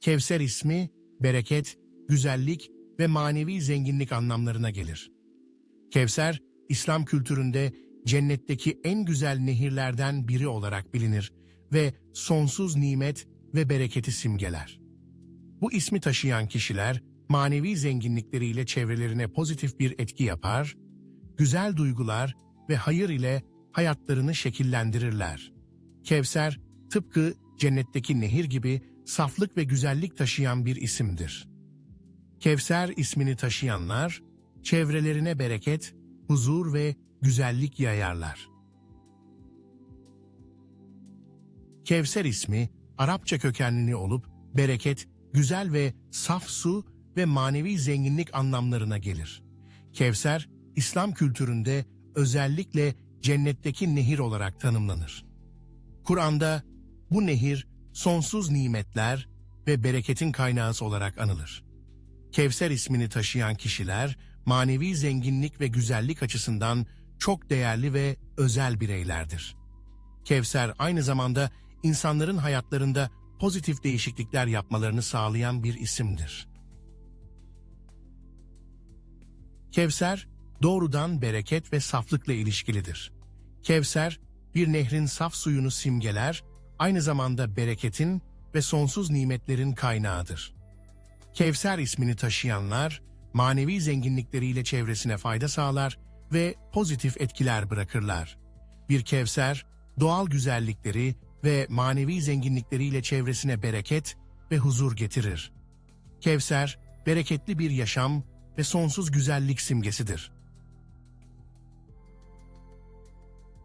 Kevser ismi, bereket, güzellik ve manevi zenginlik anlamlarına gelir. Kevser, İslam kültüründe cennetteki en güzel nehirlerden biri olarak bilinir ve sonsuz nimet ve bereketi simgeler. Bu ismi taşıyan kişiler, manevi zenginlikleriyle çevrelerine pozitif bir etki yapar, güzel duygular ve hayır ile hayatlarını şekillendirirler. Kevser, tıpkı cennetteki nehir gibi saflık ve güzellik taşıyan bir isimdir. Kevser ismini taşıyanlar, çevrelerine bereket, huzur ve güzellik yayarlar. Kevser ismi, Arapça kökenli olup bereket, güzel ve saf su ve manevi zenginlik anlamlarına gelir. Kevser, İslam kültüründe özellikle cennetteki nehir olarak tanımlanır. Kur'an'da bu nehir sonsuz nimetler ve bereketin kaynağı olarak anılır. Kevser ismini taşıyan kişiler manevi zenginlik ve güzellik açısından çok değerli ve özel bireylerdir. Kevser aynı zamanda insanların hayatlarında pozitif değişiklikler yapmalarını sağlayan bir isimdir. Kevser, doğrudan bereket ve saflıkla ilişkilidir. Kevser, bir nehrin saf suyunu simgeler, aynı zamanda bereketin ve sonsuz nimetlerin kaynağıdır. Kevser ismini taşıyanlar, manevi zenginlikleriyle çevresine fayda sağlar ve pozitif etkiler bırakırlar. Bir Kevser, doğal güzellikleri ve manevi zenginlikleriyle çevresine bereket ve huzur getirir. Kevser, bereketli bir yaşam ve sonsuz güzellik simgesidir.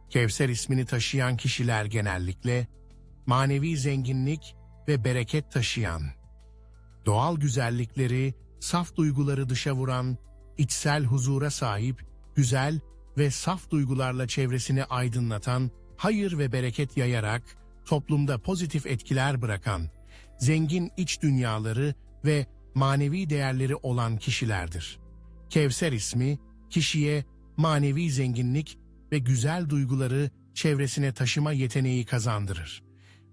Kevser ismini taşıyan kişiler genellikle manevi zenginlik ve bereket taşıyan, doğal güzellikleri, saf duyguları dışa vuran, içsel huzura sahip, güzel ve saf duygularla çevresini aydınlatan, hayır ve bereket yayarak, toplumda pozitif etkiler bırakan, zengin iç dünyaları ve manevi değerleri olan kişilerdir. Kevser ismi, kişiye manevi zenginlik ve güzel duyguları çevresine taşıma yeteneği kazandırır.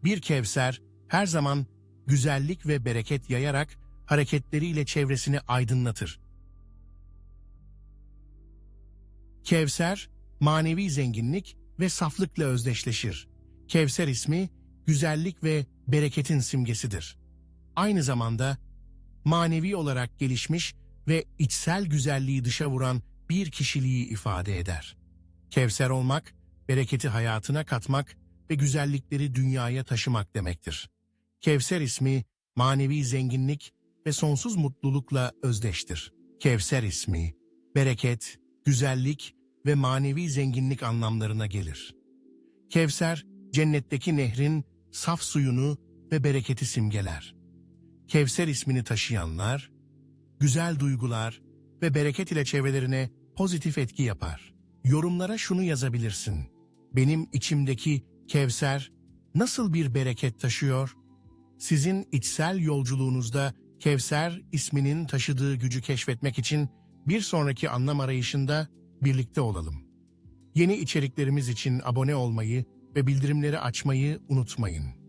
Bir Kevser, her zaman güzellik ve bereket yayarak hareketleriyle çevresini aydınlatır. Kevser, manevi zenginlik ve saflıkla özdeşleşir. Kevser ismi, güzellik ve bereketin simgesidir. Aynı zamanda manevi olarak gelişmiş ve içsel güzelliği dışa vuran bir kişiliği ifade eder. Kevser olmak, bereketi hayatına katmak ve güzellikleri dünyaya taşımak demektir. Kevser ismi, manevi zenginlik ve sonsuz mutlulukla özdeştir. Kevser ismi, bereket, güzellik ve manevi zenginlik anlamlarına gelir. Kevser, cennetteki nehrin saf suyunu ve bereketi simgeler. Kevser ismini taşıyanlar, güzel duygular ve bereket ile çevrelerine pozitif etki yapar. Yorumlara şunu yazabilirsin. Benim içimdeki Kevser nasıl bir bereket taşıyor? Sizin içsel yolculuğunuzda Kevser isminin taşıdığı gücü keşfetmek için bir sonraki anlam arayışında birlikte olalım. Yeni içeriklerimiz için abone olmayı ve bildirimleri açmayı unutmayın.